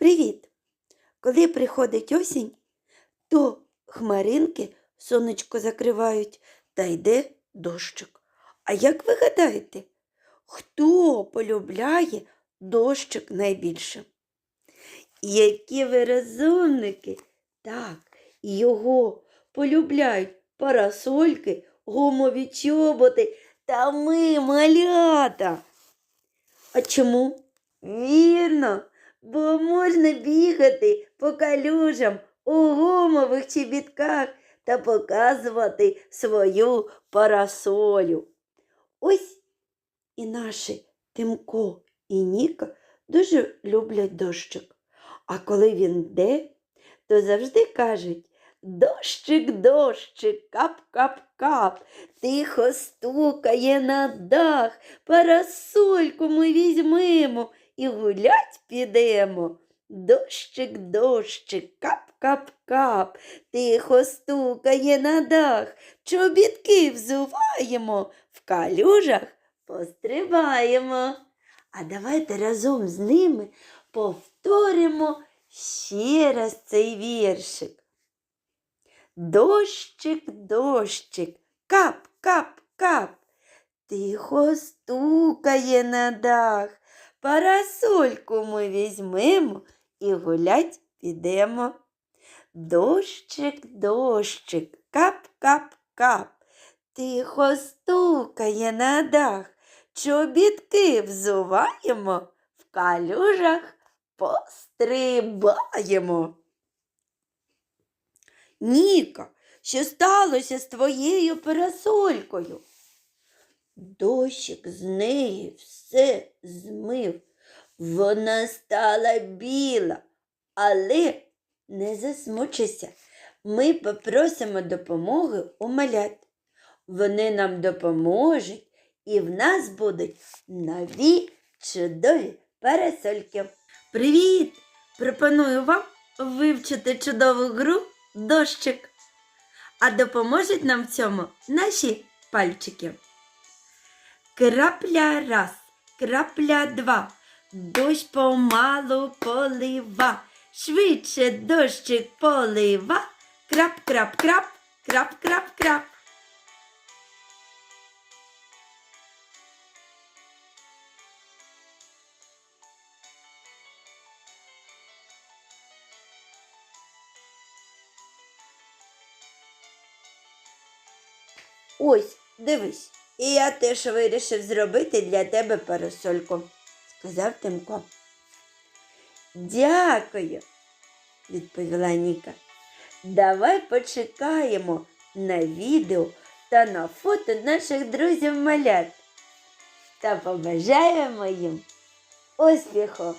Привіт! Коли приходить осінь, то хмаринки сонечко закривають та йде дощик. А як ви гадаєте, хто полюбляє дощик найбільше? Які ви розумники? Так, його полюбляють парасольки, гумові чоботи та ми малята. А чому? Вірно, бо можна бігати по калюжам у гумових чобітках та показувати свою парасолю. Ось і наші Тимко і Ніка дуже люблять дощик. А коли він йде, то завжди кажуть Дощик, дощик, кап-кап-кап, тихо стукає на дах, парасольку ми візьмемо і гулять підемо. Дощик, дощик, кап-кап-кап, тихо стукає на дах, чобітки взуваємо, в калюжах пострибаємо. А давайте разом з ними повторимо ще раз цей віршик. Дощик, дощик, кап, кап, кап, тихо стукає на дах. Парасольку ми візьмемо і гулять підемо. Дощик, дощик, кап, кап, кап, тихо стукає на дах. Чобітки взуваємо, в калюжах пострибаємо. Ніка, що сталося з твоєю парасолькою? Дощик з неї все змив. Вона стала біла, але не засмучися. Ми попросимо допомоги у малят. Вони нам допоможуть, і в нас будуть нові чудові парасольки. Привіт! Пропоную вам вивчити чудову гру дощик. А допоможуть нам в цьому наші пальчики. Крапля раз, крапля два, дощ помалу полива, швидше дощик полива, крап, крап, крап, крап, крап, крап. Ось, дивись, і я теж вирішив зробити для тебе парасольку, сказав Тимко. Дякую, відповіла Ніка. Давай почекаємо на відео та на фото наших друзів малят та побажаємо їм успіху!